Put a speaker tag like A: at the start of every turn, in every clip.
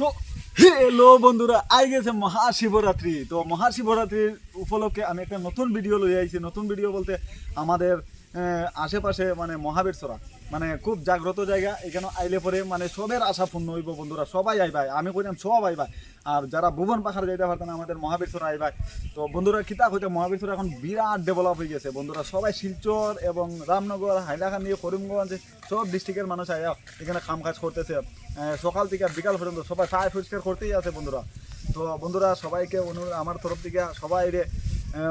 A: তো হ্যালো বন্ধুরা, আই গেছে মহাশিবরাত্রি। তো মহাশিবরাত্রির উপলক্ষে আমি একটা নতুন ভিডিও লই আইছি নতুন ভিডিও বলতে আমাদের আশেপাশে মানে মহাবীরসরা মানে খুব জাগ্রত জায়গা, এখানে আইলে পরে মানে সবের আশা পূর্ণ হইব বন্ধুরা, সবাই আইবাই, আমি কইলাম সব আইবাই। আর যারা ভুবন পাখার যাইতে পারতেন আমাদের মহাবীরসরা আইবাই। তো বন্ধুরা কিতা হইতে মহাবীরসরা এখন বিরাট ডেভেলপ হয়ে গেছে। বন্ধুরা, সবাই শিলচর এবং রামনগর, হাইলাকান্দি, করিমগঞ্জ, সব ডিস্ট্রিক্টের মানুষ আয়া এখানে কাম কাজ করতেছে। সকাল থেকে বিকাল পর্যন্ত সবাই ফায়ার পরিষ্কার করতেই আছে বন্ধুরা। তো বন্ধুরা, সবাইকে অনু আমার তরফ থেকে সবাই রে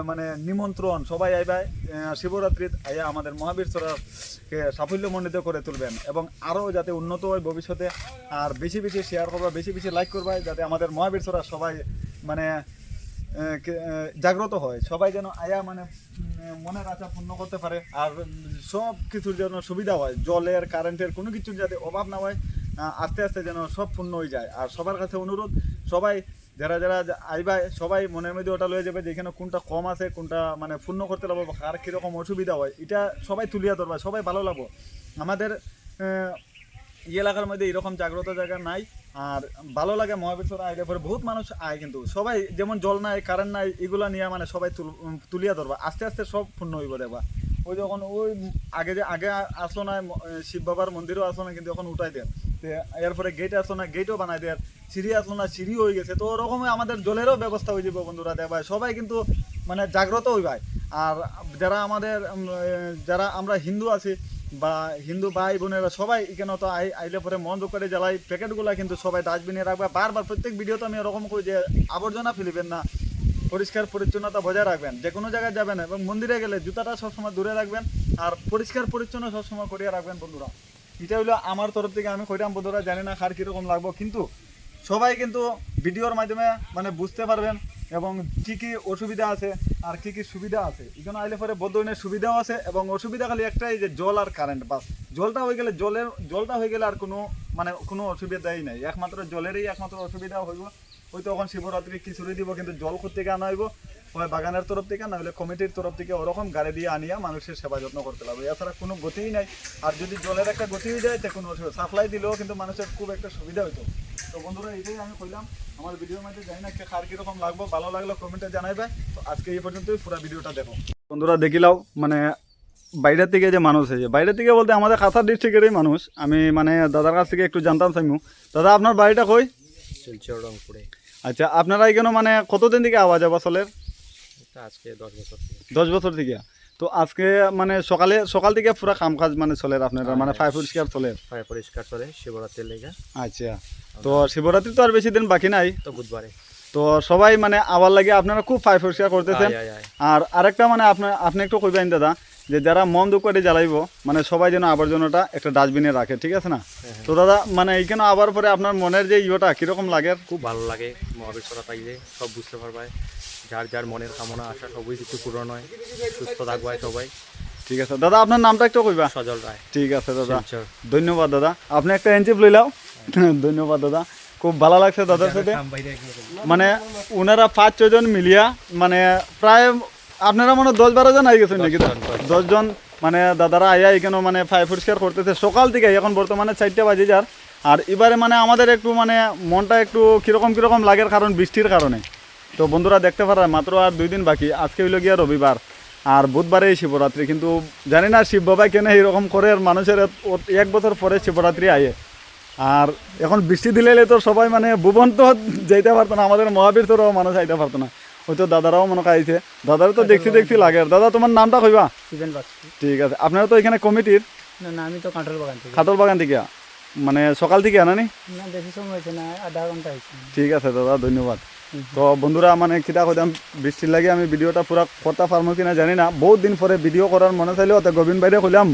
A: মানে নিমন্ত্রণ সবাই আইবাই আহ, শিবরাত্রিত আইয়া আমাদের মহাবীর সরাকে সাফল্যমণ্ডিত করে তুলবেন এবং আরও যাতে উন্নত হয় ভবিষ্যতে। আর বেশি বেশি শেয়ার করবা বেশি বেশি লাইক করবা যাতে আমাদের মহাবীর সরা সবাই মানে জাগ্রত হয়। সবাই যেন আয়া মানে মনের আশা পূর্ণ করতে পারে। আর সব কিছুর যেন সুবিধা হয়। জলের কারেন্টের কোনো কিছুর যাতে অভাব না হয় আস্তে আস্তে যেন সব পূর্ণ হয়ে যায়। আর সবার কাছে অনুরোধ সবাই যারা যারা যা- আইবাই সবাই মনের মধ্যে ওটা লয়ে যাবে যেখানে কোনটা কম আছে, কোনটা মানে পূর্ণ করতে লাগবো কার কীরকম অসুবিধা হয়, এটা সবাই তুলিয়া ধরবা, সবাই ভালো লাগবো। আমাদের এই এলাকার মধ্যে এরকম জাগ্রত জায়গা নাই, আর ভালো লাগে মহাবীর আইলে পরে বহুত মানুষ আয় কিন্তু। সবাই যেমন জল নাই কারেন্ট নাই, এগুলা নিয়ে মানে সবাই তুল- তুলিয়া ধরবা, আস্তে আস্তে সব পূর্ণ হইব দেখবা। ওই যখন, ওই আগে যে, আগে আসলো না শিব বাবার মন্দিরও আসলো না, কিন্তু এখন উঠাই তো এরপরে গেট আসলো না গেটও বানাই দেন সিঁড়ি আসলো না, সিঁড়ি হয়ে গেছে। তো ওরকম আমাদের জলেরও ব্যবস্থা হয়ে যাবে বন্ধুরা দেখবা সবাই কিন্তু মানে জাগ্রত হইবাই আর যারা আমাদের যারা আমরা হিন্দু আছি বা হিন্দু ভাই বোনেরা, সবাই এখানে তো আই, আইলে পরে মন করে জ্বালাই, প্যাকেটগুলো কিন্তু সবাই ডাস্টবিনে রাখবে। বারবার প্রত্যেক ভিডিওতে আমি এরকম করি যে, আবর্জনা ফেলিবেন না। পরিষ্কার পরিচ্ছন্নতা বজায় রাখবেন। যে কোনো জায়গায় যাবেন এবং মন্দিরে গেলে জুতাটা সবসময় দূরে রাখবেন। আর পরিষ্কার পরিচ্ছন্ন সবসময় করিয়ে রাখবেন বন্ধুরা। এটা হলো আমার তরফ থেকে আমি কইরাম বন্ধুরা, জানি না কার কীরকম লাগবো, কিন্তু সবাই কিন্তু ভিডিওর মাধ্যমে মানে বুঝতে পারবেন এবং কি কি অসুবিধা আছে আর কি কি সুবিধা আছে। এখানে আইলে পরে বহু ধরনের সুবিধাও আছে এবং অসুবিধা খালি একটাই যে জল আর কারেন্ট বাস। জলটা হয়ে গেলে জলের, জলটা হয়ে গেলে আর কোনো মানে কোনো অসুবিধাই নাই। একমাত্র জলেরই একমাত্র অসুবিধা হইব। ওই তখন শিবরাত্রি খিচুড়ি দিব, কিন্তু জল থেকে আনা হইব? হয় বাগানের তরফ থেকে না হলে কমিটির তরফ থেকে ওরকম গাড়ি দিয়ে আনিয়া মানুষের সেবা যত্ন করতে লাগবে এছাড়া কোনো গতিই নাই। আর যদি জলের একটা গতি হয়ে যায় তো কোনো অসুবিধা সাপ্লাই দিলেও কিন্তু মানুষের খুব একটা সুবিধা হইতো। তো বন্ধুরা এটাই আমি কইলাম। আমার ভিডিওর মধ্যে জানি না কে কার কীরকম লাগবো ভালো লাগল কমেন্টে জানাইবে। তো আজকে এই পর্যন্তই পুরো ভিডিওটা দেখো। বন্ধুরা দেখিলাও মানে বাইরের থেকে যে মানুষ আছে বাইরের থেকে বলতে আমাদের কাছাড় ডিস্ট্রিক্টেরই মানুষ। আমি মানে দাদার কাছ থেকে একটু জানতাম চাইমু দাদা আপনার বাড়িটা কই?
B: শিলচর রংপুরে।
A: আচ্ছা আপনারা এখানে মানে কতদিন থেকে আওয়াজ আবা চলের
B: আজকে দশ বছর থেকে।
A: দশ বছর থেকে। তো আজকে মানে সকালে সকাল থেকে পুরা কাম কাজ মানে চলে আপনারা মানে ফায়ার পরিষ্কার চলে।
B: ফায়ার পরিষ্কার করে শিবরাত্রির লেগে।
A: আচ্ছা। তো শিবরাত্রি তো আর বেশি দিন বাকি নাই।
B: তো বুধবারে।
A: তো সবাই মানে আবার লাগে আপনারা খুব ফায়ার পরিষ্কার করতেছেন। আর আরেকটা মানে আপনার আপনি একটু কইবেন দাদা যে যারা মন দুঃখ করে জ্বালাইব মানে সবাই যেন আবর্জনাটা একটা ডাস্টবিনে রাখে ঠিক আছে না? তো দাদা মানে এইখানে আবার পরে আপনার মনের যে ইয়েটা কীরকম লাগে?
B: খুব ভালো লাগে মহাবীর সরা পাইলে সব বুঝতে পারবায়। যার যার মনের কামনা আশা সবই কিছু পূরণ হয়। সুস্থ থাকবায় সবাই।
A: ঠিক আছে। দাদা আপনার নামটা একটু কইবা?
B: সজল রায়।
A: ঠিক আছে দাদা। ধন্যবাদ দাদা। আপনি একটা এনজিপ লইলাও ধন্যবাদ দাদা। খুব ভালো লাগছে দাদার সাথে। মানে ওনারা পাঁচ ছজন মিলিয়া মানে প্রায় আপনারা মানে দশ বারো জন আই গেছেন নাকি।
B: দশজন
A: মানে দাদারা আইয়া এখানে মানে ফায়ার পরিষ্কার করতেছে। সকাল থেকে এখন বর্তমানে চারটা বাজে যার। আর এবারে মানে আমাদের একটু মানে মনটা একটু কীরকম কীরকম লাগের কারণ বৃষ্টির কারণে। তো বন্ধুরা দেখতে পারা মাত্র আর দুই দিন বাকি। আজকে হইল গিয়া রবিবার। আর বুধবারে শিবরাত্রি। কিন্তু জানি না শিব বাবা কেন এরকম করে আর মানুষের এক বছর পরে শিবরাত্রি আয়ে। আর এখন বৃষ্টি দিলে তো সবাই মানে ভুবন তো যাইতে পারতো না আমাদের মহাবীর তোরাও মানুষ যাইতে পারতো না। হয়তো দাদারাও মনে খাইছে দাদারও তো দেখছি দেখছি লাগে। দাদা তোমার নামটা কইবা? ঠিক আছে। আপনারা তো এখানে কমিটির?
C: না আমি তো কাঁঠাল বাগান থেকে।
A: খাতর বাগান থেকে? মানে সকাল থেকে আনানি
C: না বেশি সময় হয়েছে না আধা ঘণ্টা হয়েছে।
A: ঠিক আছে দাদা ধন্যবাদ। তো বন্ধুরা মানে কিতা কইতাম বৃষ্টির লাগে আমি ভিডিওটা পুরা কথা পারব কিনা জানি না। বহুত দিন পরে ভিডিও করার মনে চাইলেও তো গোবিন্দ বাইরে কইলাম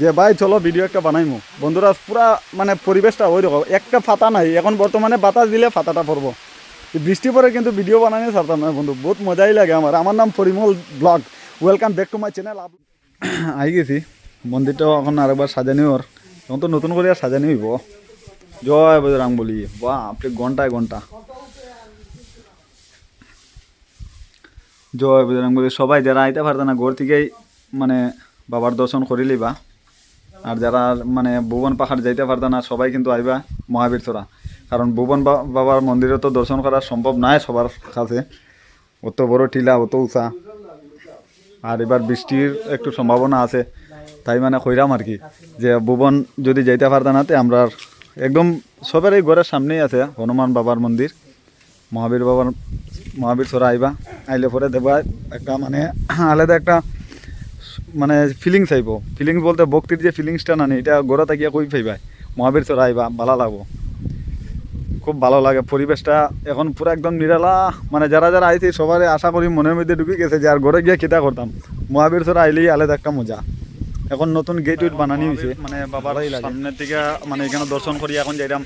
A: যে, ভাই, চলো ভিডিও একটা বানাইমু বন্ধুরা পুরা মানে পরিবেশটা ওই রকম একটা ফাতা নাই, এখন বর্তমানে বাতাস দিলে ফাতাটা পড়ব বৃষ্টি পরে কিন্তু ভিডিও বানানি ছাড়তাম না বন্ধু। বহুত মজাই লাগে আমার আমার নাম Parimal blog. Welcome back to my channel I গেছি। মন্দিরটাও এখন আরেকবার সাজানি ওর এখন তো নতুন করে আর সাজানি হইব জয় বজরাং বলি আপনি ঘন্টায় ঘণ্টা জয় বজরং বলি সবাই যারা আইতে পারতো না, ঘর থেকেই মানে বাবার দর্শন করিলি বা আর যারা মানে ভুবন পাহাড় যাইতে পারতো না, সবাই কিন্তু আইবা মহাবীর তোরা কারণ ভুবন বাবার মন্দিরে তো দর্শন করা সম্ভব নয় সবার কাছে। অত বড় টিলা, অত উঁচা। আর এবার বৃষ্টির একটু সম্ভাবনা আছে। তাই মানে কইরাম আর কি, যে ভুবন যদি যাইতে পারতাম না, তে আমরা একদম সবের এই ঘরের সামনেই আছে হনুমান বাবার মন্দির। মহাবীর বাবার মহাবীর সরা আইবা, আইলে পরে দেবা একটা মানে আলাদা একটা মানে ফিলিংস আইব। ফিলিংস বলতে ভক্তির যে ফিলিংসটা না এটা গোড়া থাকিয়া কই পাইবা? মহাবীর সরা আইবা, ভালো লাগবো। খুব ভালো লাগে, পরিবেশটা এখন পুরো একদম নিরালা। মানে যারা যারা আইছে, সবার আশা করি মনের মধ্যে ঢুকে গেছে যে আর ঘরে গিয়ে খিতা করতাম। মহাবীর সরা আইলেই আলাদা একটা মজা। এখন নতুন গেট উইট বানানি হয়েছে মানে বাবার সামনের দিকে মানে এখানে দর্শন করি এখন যাইলাম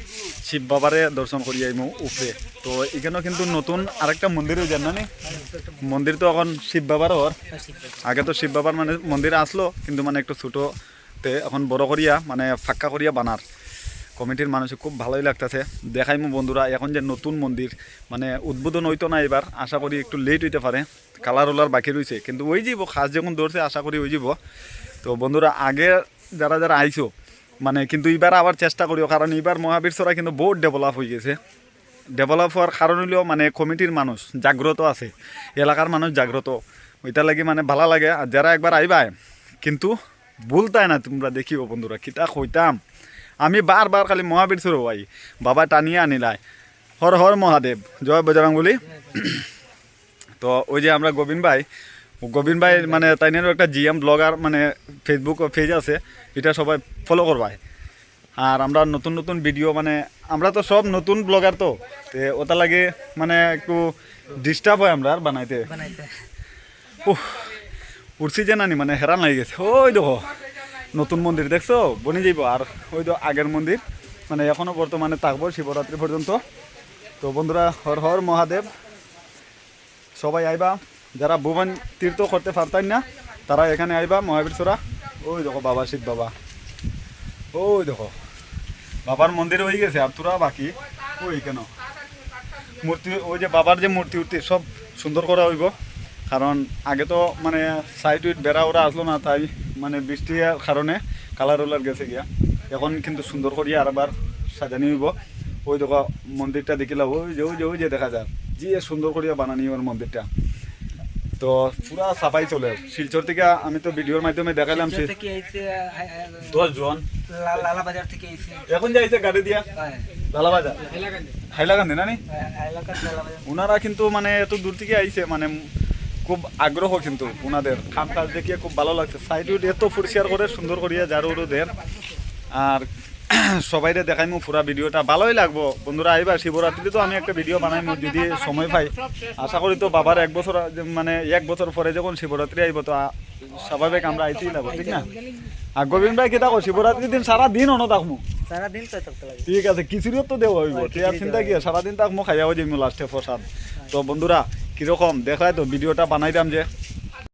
A: শিব বাবারে দর্শন করি আইমু উপরে। তো এখানেও কিন্তু নতুন আরেকটা মন্দিরও যান না? মন্দির তো এখন শিব বাবার ওর আগে তো শিব বাবার মানে মন্দির আসলো কিন্তু মানে একটু ছোটোতে এখন বড় করিয়া মানে ফাঁকা করিয়া বানার। কমিটির মানুষ খুব ভালোই লাগতেছে। দেখাইমু বন্ধুরা এখন যে নতুন মন্দির মানে উদ্বোধন হইতো না এবার আশা করি একটু লেট হইতে পারে। কালার ওলার বাকি রয়েছে কিন্তু ওই যাব খাস যখন ধরছে আশা করি ওই যাব তো বন্ধুরা, আগে যারা যারা আইছো মানে কিন্তু এবার আবার চেষ্টা করিও, কারণ এবার মহাবীর সরা কিন্তু বহুত ডেভেলপ হয়ে গেছে। ডেভেলপ হওয়ার কারণ হলেও মানে কমিটির মানুষ জাগ্রত আছে এলাকার মানুষ জাগ্রত ওইটা লাগি মানে ভালো লাগে আর যারা একবার আইবায় কিন্তু ভুলতাই না তোমরা দেখিও বন্ধুরা, কিতা কইতাম। আমি বারবার খালি মহাবীর সরো ভাই বাবা টানিয়ে আনিলাই হর হর মহাদেব জয় বজরং তো ওই যে আমরা গোবিন্দ ভাই গোবিন্দ ভাই মানে তাইনেরও একটা জিএম ব্লগার মানে ফেসবুক পেজ আছে এটা সবাই ফলো করবাই। আর আমরা নতুন নতুন ভিডিও মানে আমরা তো সব নতুন ব্লগার তো তে ওটা লাগে মানে একটু ডিস্টার্ব হয় আমরা আর বানাইতে। উহ উঠছি যে নানি মানে হেরান লাগে গেছে। ওই দেখো নতুন মন্দির দেখছ? বনি যাইব। আর ওই তো আগের মন্দির মানে এখনও বর্তমানে থাকব শিবরাত্রি পর্যন্ত। তো বন্ধুরা হর হর মহাদেব। সবাই আইবা। যারা ভুবন তীর্থ করতে পারতেন না, তারা এখানে আইবা মহাবীর সোরা ওই দেখো বাবা, শিব বাবা। ওই দেখো। বাবার মন্দির হয়ে গেছে, আর তোরা বাকি? ওই কেন? মূর্তি, ওই যে বাবার যে মূর্তি উর্তি সব সুন্দর করা হইব। কারণ আগে তো মানে সাইড উইট বেড়া ওরা আসলো না, তাই মানে বৃষ্টির কারণে কালার ওলার গেছে গিয়া। এখন কিন্তু সুন্দর করিয়া আরবার সাজানি হইব। ওই দেখো, মন্দিরটা দেখিলা ওই যে ওই যে ওই যে দেখা যায় যে সুন্দর করিয়া বানানি ওর মন্দিরটা। তো পুরা সাফাই চলে। শিলচর থেকে আমি তো ভিডিওর মাধ্যমে দেখালাম সে দশ জন
D: লালা বাজার থেকে এসে
A: এখন যাইছে গাড়ি দিয়া? লালাবাজার? হাইলাকান্দি। না নি? ওনারা কিন্তু মানে এত দূর থেকে আইছে মানে খুব আগ্রহ কিন্তু ওনাদের কাম কাজ দেখিয়ে খুব ভালো লাগছে। সাইড এত পরিষ্কার করে সুন্দর করিয়া ঝাড়ু দেন। আর সবাইরে দেখাইমু পুরা ভিডিওটা ভালোই লাগবো। বন্ধুরা আইবা শিবরাত্রি তো আমি একটা ভিডিও বানাইমু যদি সময় পাই। আশা করি তো বাবার এক বছর মানে এক বছর পরে যখন শিবরাত্রি আইব তো স্বাভাবিক আমরা আইতেই লাগবো ঠিক না? আর গোবিন্দ ভাই কি থাকো শিবরাত্রির দিন সারা দিন অন থাকমু?
D: সারাদিন তো থাকতে লাগে।
A: ঠিক আছে খিচুড়িও তো দেওয়া হইব তুই আর চিন্তা কি আছে? সারাদিন তাক মো খাইয়াও যাইমু লাস্টে প্রসাদ। তো বন্ধুরা কীরকম দেখায় তো ভিডিওটা বানাইতাম যে।